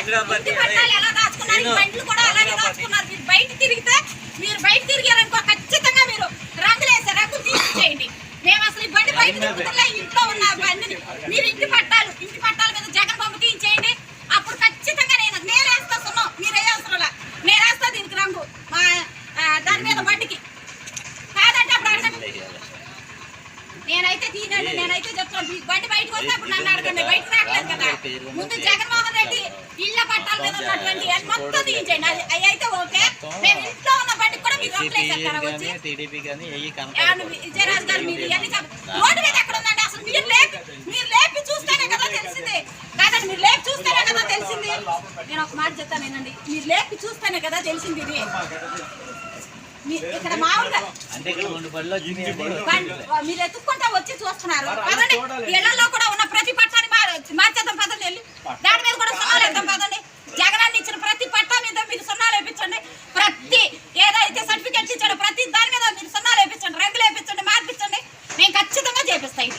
ఇంటి పట్టాలు ఎలా దాచుకున్నారు? ఈ బండ్లు కూడా అలాగే దాచుకున్నారు. మీరు బయట తిరిగితే మీరు బయట తిరిగారనుకో ఖచ్చితంగా మీరు రంగులు వేసే రంగులు తీసేయండి మేము అసలు ఈ బండి బయట తిరుగుతున్నా ఇంట్లో ఉన్న బండిని మీరు ఇంటి పట్టాలు ఇంటి పట్టాల మీద జగన్ బొమ్మ తీయించేయండి. అప్పుడు ఖచ్చితంగా నేను నేను వేస్తా సున్నం. మీరు ఏ అవసరం. నేను వేస్తా దీనికి రంగు. దాని మీద బండికి. కాదంటే అప్పుడు అడగండి. నేనైతే తీనండి నేనైతే చెప్తాను బండి బయటకు వస్తే అప్పుడు నన్ను అడగండి. బయటకు రావట్లేదు కదా. ముందు జగన్మోహన్ రెడ్డి పట్టాల మీద ఉన్నటువంటి అన్ని మొత్తం తీయించండి అది అవి అయితే ఓకే. మేము ఇంట్లో ఉన్న బండికి కూడా మీరు వచ్చి విజయరాజు గారు మీరు ఇవన్నీ చెప్ప- రోడ్డు మీద ఎక్కడ ఉందండి? అసలు మీరు లేపి మీరు లేపి చూస్తేనే కదా తెలిసింది. కాదండి మీరు లేపి చూస్తేనే కదా తెలిసింది. నేను ఒక మాట చెప్తాను ఏంటండి మీరు లేపి చూస్తేనే కదా తెలిసింది ఇది. ఇక్కడ మామూలుగా మీరు ఎత్తుక్కుంటా వచ్చి చూస్తున్నారు పదండి ఇళ్ళలో కూడా ఉన్న ప్రతి పట్టాన్ని మార్- మార్చేద్దాం పదండి వెళ్ళి దాని మీద కూడా సున్నాలు వేద్దాం పదండి జగనాన్ని ఇచ్చిన ప్రతి పట్టా మీద మీరు వేపించండి ప్రతి ఏదైతే సర్టిఫికెట్ ఇచ్చాడో ప్రతి దాని మీద మీరు సున్నాలు వేపించండి రంగులు వేపించండి మార్పించండి. మేము ఖచ్చితంగా చేపిస్తాయి